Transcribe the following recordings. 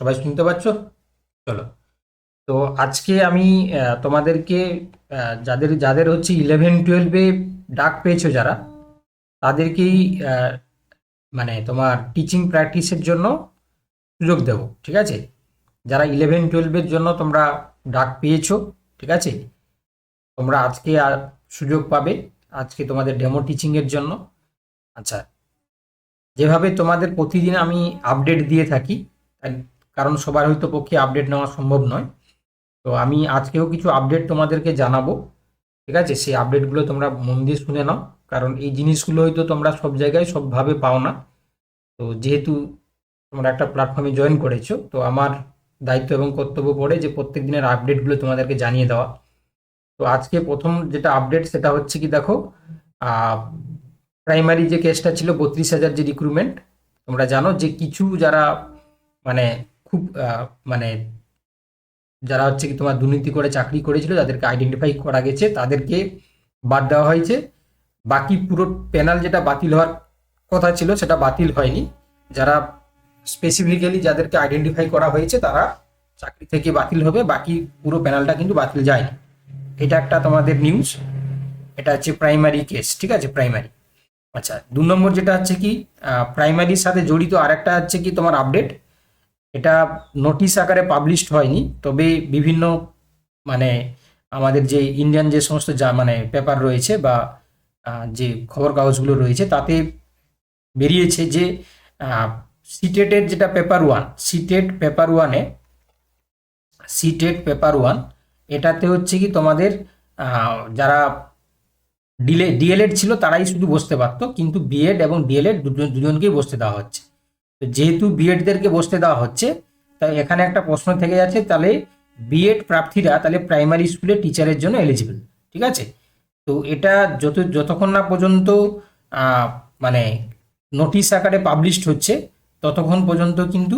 সবাই শুনতে পাচ্ছ? চলো। তো আজকে আমি তোমাদেরকে যাদের যাদের হচ্ছে ইলেভেন টুয়েলভে ডাক পেয়েছ যারা, তাদেরকেই মানে তোমার টিচিং প্র্যাকটিসের জন্য সুযোগ দেব, ঠিক আছে? যারা ইলেভেন টুয়েলভের জন্য তোমরা ডাক পেয়েছ, ঠিক আছে? তোমরা আজকে সুযোগ পাবে, আজকে তোমাদের ডেমো টিচিংয়ের জন্য। আচ্ছা যেভাবে তোমাদের প্রতিদিন আমি আপডেট দিয়ে থাকি কারণ সবার হয়তো পক্ষে আপডেট নেওয়া সম্ভব নয়। তো আমি আজকেও কিছু আপডেট তোমাদেরকে জানাব, ঠিক আছে? সেই আপডেটগুলো তোমরা মন দিয়ে শুনে নাও, কারণ এই জিনিসগুলো হয়তো তোমরা সব জায়গায় সবভাবে পাও না। তো যেহেতু তোমরা একটা প্ল্যাটফর্মে জয়েন করেছ, তো আমার দায়িত্ব এবং কর্তব্য পড়ে যে প্রত্যেক দিনের আপডেটগুলো তোমাদেরকে জানিয়ে দেওয়া। তো আজকে প্রথম যেটা আপডেট সেটা হচ্ছে কি দেখো প্রাইমারি যে কেসটা ছিল বত্রিশ হাজার যে রিক্রুটমেন্ট তোমরা জানো যে কিছু যারা মানে খুব মানে যারা হচ্ছে কি তোমার দুর্নীতি করে চাকরি করেছিল যাদেরকে আইডেন্টিফাই করা গেছে, তাদেরকে বাদ দেওয়া হয়েছে। বাকি পুরো প্যানেল যেটা বাতিল হওয়ার কথা ছিল, সেটা বাতিল হয়নি। যারা স্পেসিফিক্যালি যাদেরকে আইডেন্টিফাই করা হয়েছে, তারা চাকরি থেকে বাতিল হবে, বাকি পুরো প্যানেলটা কিন্তু বাতিল যায়নি। এটা একটা তোমাদের নিউজ এটা হচ্ছে প্রাইমারি কেস ঠিক আছে? প্রাইমারি আচ্ছা দু নম্বর যেটা হচ্ছে কি প্রাইমারির সাথে জড়িত আরেকটা হচ্ছে কি তোমার আপডেট এটা নোটিশ আকারে পাবলিশড হয়নি, তবে বিভিন্ন মানে আমাদের যে ইন্ডিয়ান যে সমস্ত যা মানে পেপার রয়েছে বা যে খবর কাগজগুলো রয়েছে, তাতে বেরিয়েছে যে সিটেটের যেটা পেপার ওয়ান সিটেট পেপার ওয়ানে সিটেট পেপার ওয়ান এটাতে হচ্ছে কি তোমাদের যারা ডিলে ডিএলএড ছিল তারাই শুধু বসতে পারতো, কিন্তু বিএড এবং ডিএলএড দুজন, দুজনকেই বসতে দেওয়া হচ্ছে। তো যেহেতু বিএডদেরকে বসতে দেওয়া হচ্ছে, তাই এখানে একটা প্রশ্ন থেকে যাচ্ছে, তাহলে বিএড প্রার্থীরা তাহলে প্রাইমারি স্কুলে টিচারের জন্য এলিজিবল ঠিক আছে? তো এটা যত, যতক্ষণ না পর্যন্ত মানে নোটিশ আকারে পাবলিশড হচ্ছে, ততক্ষণ পর্যন্ত কিন্তু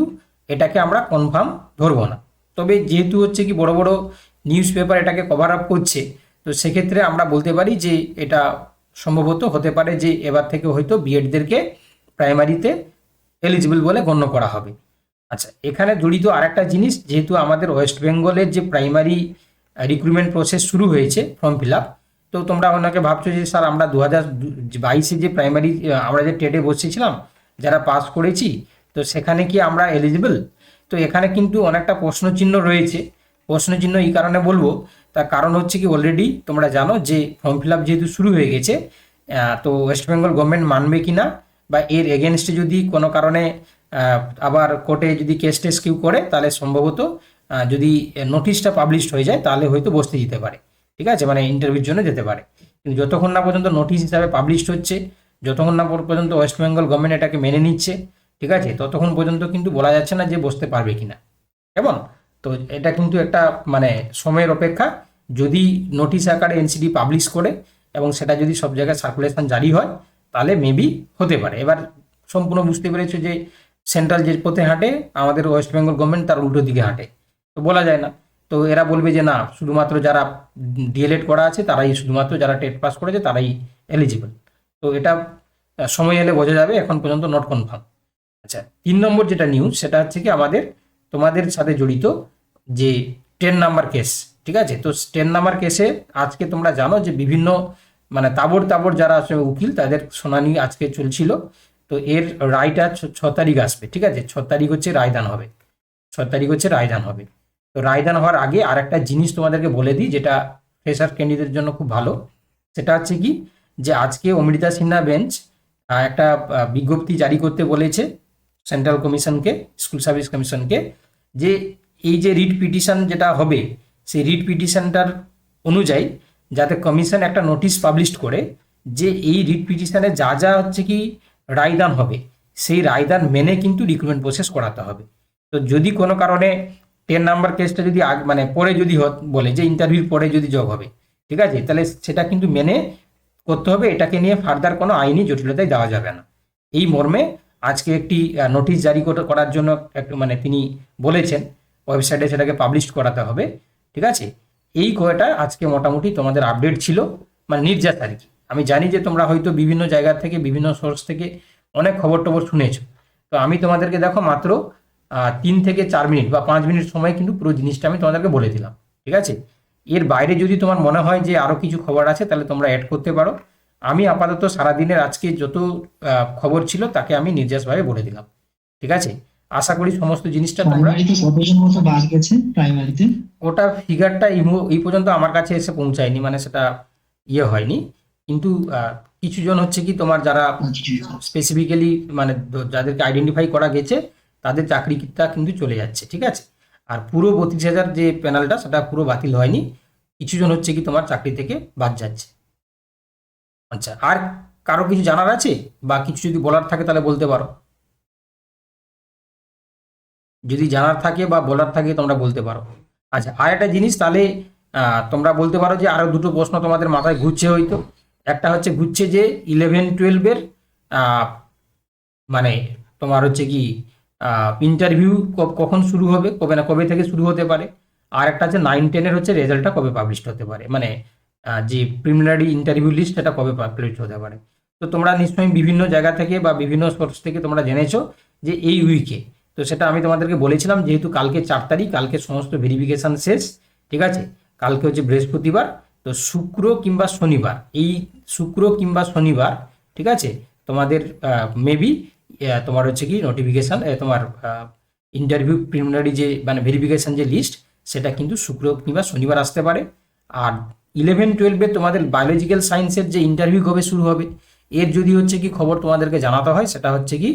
এটাকে আমরা কনফার্ম ধরবো না। তবে যেহেতু হচ্ছে কি বড় বড় নিউজ পেপার এটাকে কভার আপ করছে, তো সেক্ষেত্রে আমরা বলতে পারি যে এটা সম্ভবত হতে পারে যে এবার থেকে হয়তো বিএডদেরকে প্রাইমারিতে এলিজিবল বলে গণ্য করা হবে। আচ্ছা এখানে জড়িত আরেকটা জিনিস, যেহেতু আমাদের ওয়েস্ট বেঙ্গলের যে প্রাইমারি রিক্রুটমেন্ট প্রসেস শুরু হয়েছে ফর্ম ফিল আপ তো তোমরা ওনাকে ভাবছ যে, স্যার, আমরা দু হাজার বাইশে যে প্রাইমারি আমরা যে টেটে বসেছিলাম, যারা পাস করেছি, তো সেখানে কি আমরা এলিজিবল তো এখানে কিন্তু অনেকটা প্রশ্নচিহ্ন রয়েছে। প্রশ্নচিহ্ন এই কারণে বলব, তার কারণ হচ্ছে কি অলরেডি তোমরা জানো যে ফর্ম ফিল আপ যেহেতু শুরু হয়ে গেছে তো ওয়েস্ট বেঙ্গল গভর্নমেন্ট মানবে কি না বা এর এগেনস্টে যদি কোনো কারণে আবার কোর্টে যদি কেস টেস কেউ করে, তাহলে সম্ভবত যদি নোটিশটা পাবলিশড হয়ে যায়, তাহলে হয়তো বসতে যেতে পারে। ঠিক আছে? মানে ইন্টারভিউর জন্য যেতে পারে। কিন্তু যতক্ষণ না পর্যন্ত নোটিশ হিসাবে পাবলিশড হচ্ছে, যতক্ষণ না পর্যন্ত ওয়েস্ট বেঙ্গল গভর্নমেন্ট এটাকে মেনে নিচ্ছে, ঠিক আছে? ততক্ষণ পর্যন্ত কিন্তু বলা যাচ্ছে না যে বসতে পারবে কিনা। কেমন? তো এটা কিন্তু একটা মানে সময়ের অপেক্ষা। যদি নোটিশ আকারে এনসিডি পাবলিশ করে, এবং সেটা যদি সব জায়গায় সার্কুলেশন জারি হয় তাহলে মেবি হতে পারে। এবার সম্পূর্ণ বুঝতে পেরেছ যে সেন্ট্রাল যে পথে হাঁটে, আমাদের ওয়েস্ট বেঙ্গল গভর্নমেন্ট তার উল্টো দিকে হাঁটে। তো বলা যায় না। তো এরা বলবে যে না, শুধুমাত্র যারা ডিএলএড করা আছে, তারাই শুধুমাত্র যারা টেট পাস করেছে, তারাই এলিজিবল তো এটা সময় এলে বোঝা যাবে, এখন পর্যন্ত নট কনফার্ম আচ্ছা তিন নম্বর যেটা নিউজ সেটা হচ্ছে কি আমাদের, তোমাদের সাথে জড়িত যে টেন নাম্বার কেস ঠিক আছে? তো টেন নাম্বার কেসে আজকে তোমরা জানো যে বিভিন্ন মানে তাবর তাবড় যারা আছে উকিল, তাদের শুনানি আজকে চলছিল। তো এর রায়টা ছ- তারিখ আসবে, ঠিক আছে? ছ তারিখ হচ্ছে রায়দান হবে। ছ তারিখ হচ্ছে রায়দান হবে। তো রায়দান হওয়ার আগে আর একটা জিনিস তোমাদেরকে বলে দিই, যেটা ফ্রেশার ক্যান্ডিডেটের জন্য খুব ভালো। সেটা হচ্ছে কি? যে আজকে অমৃতা সিনহা বেঞ্চ একটা বিজ্ঞপ্তি জারি করতে বলেছে সেন্ট্রাল কমিশনকে, স্কুল সার্ভিস কমিশনকে, যে এই যে রিট পিটিশন যেটা হবে, সেই রিট পিটিশনটার অনুযায়ী যাতে কমিশন একটা নোটিশ পাবলিশ করে যে এই রিট পিটিশনে যা যা হচ্ছে কি রায়দান হবে, সেই রায়দান মেনে কিন্তু রিক্রুটমেন্ট প্রসেস করাতে হবে। তো যদি কোনো কারণে টেন নাম্বার কেসটা যদি আগ মানে পরে যদি বলে যে ইন্টারভিউর পরে যদি যোগ হবে, ঠিক আছে? তাহলে সেটা কিন্তু মেনে করতে হবে, এটাকে নিয়ে ফার্দার কোনো আইনি জটিলতায় দেওয়া যাবে না। এই মর্মে আজকে একটি নোটিশ জারি করার জন্য একটু মানে তিনি বলেছেন ওয়েবসাইটে সেটাকে পাবলিশ করাতে হবে, ঠিক আছে? এই কয়টা আজকে মোটামুটি তোমাদের আপডেট ছিল মানে নির্যাস আর কি। আমি জানি যে তোমরা হয়তো বিভিন্ন জায়গা থেকে, বিভিন্ন সোর্স থেকে অনেক খবর টবর শুনেছো। তো আমি তোমাদেরকে দেখো মাত্র তিন থেকে চার মিনিট বা পাঁচ মিনিট সময় কিন্তু পুরো জিনিসটা আমি তোমাদেরকে বলে দিলাম, ঠিক আছে? এর বাইরে যদি তোমার মনে হয় যে আরও কিছু খবর আছে, তাহলে তোমরা অ্যাড করতে পারো। আমি আপাতত সারাদিনের আজকে যত খবর ছিল তাকে আমি নির্যাসভাবে বলে দিলাম, ঠিক আছে? আশা করি সমস্ত জিনিসটা তোমরা মতো বাদ গেছে প্রাইমারিতে ওটা ফিগারটা এই পর্যন্ত আমার কাছে এসে পৌঁছায়নি মানে সেটা ইয়ে হয়নি। কিন্তু কিছু জন হচ্ছে কি তোমার যারা স্পেসিফিক্যালি মানে যাদেরকে আইডেন্টিফাই করা গেছে তাদের চাকরিটা কিন্তু চলে যাচ্ছে ঠিক আছে? আর পুরো বত্রিশ হাজার যে প্যানেলটা সেটা পুরো বাতিল হয়নি। কিছু জন হচ্ছে কি তোমার চাকরি থেকে বাদ যাচ্ছে। আচ্ছা আর কারও কিছু জানার আছে? বা কিছু যদি বলার থাকে তাহলে বলতে পারো। যদি জানার থাকে বা বলার থাকে তোমরা বলতে পারো। আচ্ছা আর একটা জিনিস তাহলে তোমরা বলতে পারো যে আরও দুটো প্রশ্ন তোমাদের মাথায় ঘুরছে হয়তো। একটা হচ্ছে ঘুরছে যে ইলেভেন টুয়েলভের মানে তোমার হচ্ছে কি ইন্টারভিউ কখন শুরু হবে, কবে না কবে থেকে শুরু হতে পারে। আর একটা হচ্ছে নাইন টেনের হচ্ছে রেজাল্টটা কবে পাবলিশ হতে পারে। মানে যে প্রিলিমিনারি ইন্টারভিউ লিস্ট সেটা কবে পাবলিশ হতে পারে। তো তোমরা নিশ্চয়ই বিভিন্ন জায়গা থেকে বা বিভিন্ন সোর্স থেকে তোমরা জেনেছো যে এই উইকে তো সেটা আমি তোমাদেরকে বলেছিলাম, যেহেতু কালকে চার তারিখ, কালকে সমস্ত ভেরিফিকেশান শেষ, ঠিক আছে? কালকে হচ্ছে বৃহস্পতিবার, তো শুক্র কিংবা শনিবার, এই শুক্র কিংবা শনিবার, ঠিক আছে? তোমাদের মেবি তোমার হচ্ছে কি নোটিফিকেশান তোমার ইন্টারভিউ প্রিলিমিনারি যে মানে ভেরিফিকেশান যে লিস্ট সেটা কিন্তু শুক্র কিংবা শনিবার আসতে পারে। আর ইলেভেন টুয়েলভে তোমাদের বায়োলজিক্যাল সায়েন্সের যে ইন্টারভিউ কবে শুরু হবে, এর যদি হচ্ছে কি খবর তোমাদেরকে জানাতে হয়, সেটা হচ্ছে কি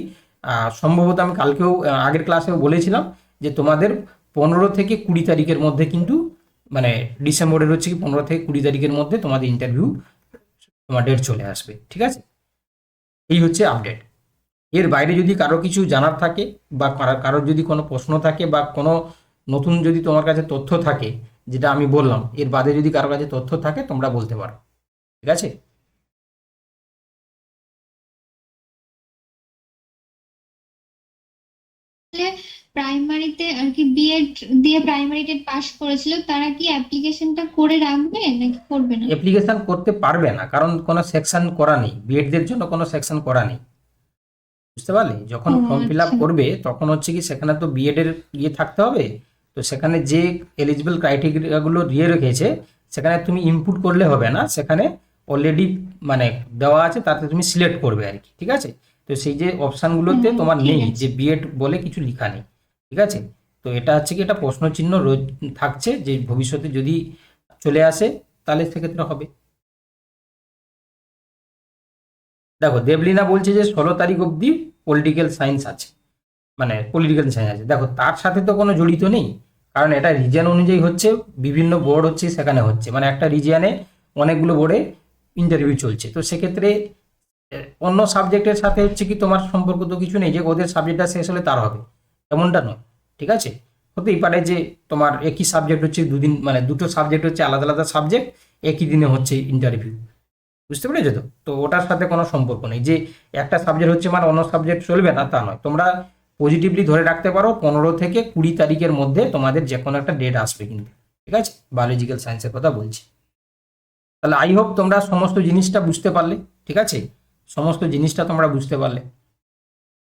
সম্ভবত আমি কালকেও আগের ক্লাসেও বলেছিলাম যে তোমাদের পনেরো থেকে কুড়ি তারিখের মধ্যে কিন্তু মানে ডিসেম্বরের হচ্ছে কি পনেরো থেকে কুড়ি তারিখের মধ্যে তোমাদের ইন্টারভিউ তোমার ডেট চলে আসবে, ঠিক আছে? এই হচ্ছে আপডেট এর বাইরে যদি কারও কিছু জানার থাকে বা কারো- কারোর যদি কোনো প্রশ্ন থাকে বা কোনো নতুন যদি তোমার কাছে তথ্য থাকে, যেটা আমি বললাম, এর বাদে যদি কারও কাছে তথ্য থাকে তোমরা বলতে পারো, ঠিক আছে? প্রাইমারিতে আর কি বিএড দিয়ে প্রাইমারি টেট পাস করেছিল তারা কি অ্যাপ্লিকেশনটা করে রাখবে নাকি করবে না? অ্যাপ্লিকেশন করতে পারবে না কারণ কোনো সেকশন করা নেই। বিএডদের জন্য কোনো সেকশন করা নেই। বুঝতে পারলে? যখন ফর্ম ফিল আপ। করবে তখন হচ্ছে কি সেখানে তো বিএড এর ইয়ে থাকতে হবে। তো সেখানে যে এলিজিবল ক্রাইটেরিয়াগুলো দিয়ে রেখেছে সেখানে তুমি ইনপুট করলে হবে না। সেখানে অলরেডি মানে দেওয়া আছে তাতে তুমি সিলেক্ট করবে আর কি ঠিক আছে? তো সেই যে অপশানগুলোতে তোমার নেই যে বিএড বলে কিছু লেখা নেই ঠিক আছে? তো এটা হচ্ছে কি একটা প্রশ্নচিহ্ন রোজ থাকছে যে ভবিষ্যতে যদি চলে আসে তাহলে সেক্ষেত্রে হবে। দেখো দেবলিনা বলছে যে ষোলো তারিখ অবধি পলিটিক্যাল সায়েন্স আছে মানে পলিটিক্যাল সায়েন্স আছে। দেখো তার সাথে তো কোনো জড়িত নেই কারণ এটা রিজিয়ন অনুযায়ী হচ্ছে বিভিন্ন বোর্ড হচ্ছে সেখানে হচ্ছে। মানে একটা রিজিয়ানে অনেকগুলো বোর্ডে ইন্টারভিউ চলছে। তো সেক্ষেত্রে অন্য সাবজেক্টের সাথে হচ্ছে কি তোমার সম্পর্ক তো কিছু নেই, যে ওদের সাবজেক্টটা শেষ হলে তার হবে এমনটা নয়, ঠিক আছে? হতেই পারে যে তোমার একই সাবজেক্ট হচ্ছে দুদিন মানে দুটো সাবজেক্ট হচ্ছে আলাদা আলাদা সাবজেক্ট, একই দিনে হচ্ছে ইন্টারভিউ বুঝতে পেরেছ তো? তো ওটার সাথে কোনো সম্পর্ক নেই, যে একটা সাবজেক্ট হচ্ছে মানে অন্য সাবজেক্ট চলবে না, তা নয়, তোমরা পজিটিভলি ধরে রাখতে পারো, পনেরো থেকে কুড়ি তারিখের মধ্যে তোমাদের যে কোনো একটা ডেট আসবে কিন্তু, ঠিক আছে? বায়োলজিক্যাল সায়েন্সের কথা বলছি। তাহলে আই হোপ তোমরা সমস্ত জিনিসটা বুঝতে পারলে, ঠিক আছে? সমস্ত জিনিসটা তোমরা বুঝতে পারলে।